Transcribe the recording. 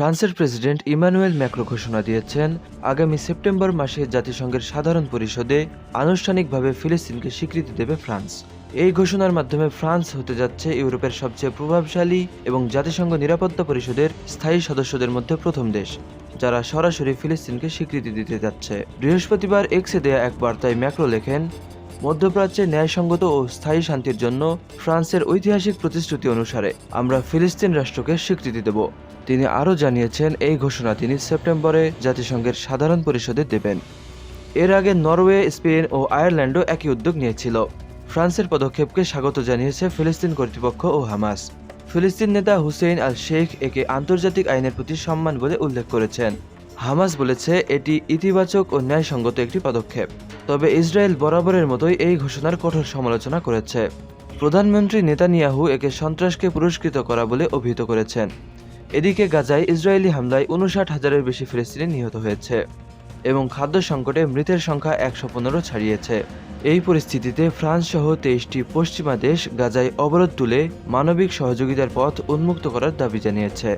ফ্রান্সের president Emmanuel Macron ঘোষণা দিয়েছেন, আগামী সেপ্টেম্বর মাসে জাতিসংঘের সাধারণ পরিষদে আনুষ্ঠানিকভাবে ফিলিস্তিনকে স্বীকৃতি দেবে ফ্রান্স। এই ঘোষণার মাধ্যমে ফ্রান্স হতে যাচ্ছে ইউরোপের সবচেয়ে প্রভাবশালী এবং জাতিসংঘ নিরাপত্তা পরিষদের স্থায়ী সদস্যদের মধ্যে প্রথম দেশ, যারা সরাসরি ফিলিস্তিনকে স্বীকৃতি দিতে যাচ্ছে। বৃহস্পতিবার এক্সে দেয়া এক বার্তায় ম্যাক্রো লেখেন মধ্যপ্রাচ্যে ন্যায়সঙ্গত ও স্থায়ী শান্তির জন্য ফ্রান্সের ঐতিহাসিক প্রতিশ্রুতি অনুসারে আমরা ফিলিস্তিন রাষ্ট্রকে স্বীকৃতি দেব। তিনি আরও জানিয়েছেন, এই ঘোষণা তিনি সেপ্টেম্বরে জাতিসংঘের সাধারণ পরিষদে দেবেন। এর আগে নরওয়ে, স্পেন ও আয়ারল্যান্ডও একই উদ্যোগ নিয়েছিল। ফ্রান্সের পদক্ষেপকে স্বাগত জানিয়েছে ফিলিস্তিন কর্তৃপক্ষ ও হামাস। ফিলিস্তিন নেতা হুসেইন আল শেখ একে আন্তর্জাতিক আইনের প্রতি সম্মান বলে উল্লেখ করেছেন। হামাস বলেছে, এটি ইতিবাচক ও ন্যায়সঙ্গত একটি পদক্ষেপ। তবে ইসরায়েল বরাবরের মতোই এই ঘোষণার কঠোর সমালোচনা করেছে। প্রধানমন্ত্রী নেতানিয়াহু একে সন্ত্রাসকে পুরস্কৃত করা বলে অভিহিত করেছেন। এদিকে গাজায় ইসরায়েলি হামলায় উনষাট হাজারের বেশি ফিলিস্তিনি নিহত হয়েছে এবং খাদ্য সংকটে মৃতের সংখ্যা একশো পনেরো ছাড়িয়েছে। এই পরিস্থিতিতে ফ্রান্স সহ তেইশটি পশ্চিমা দেশ গাজায় অবরোধ তুলে মানবিক সহযোগিতার পথ উন্মুক্ত করার দাবি জানিয়েছে।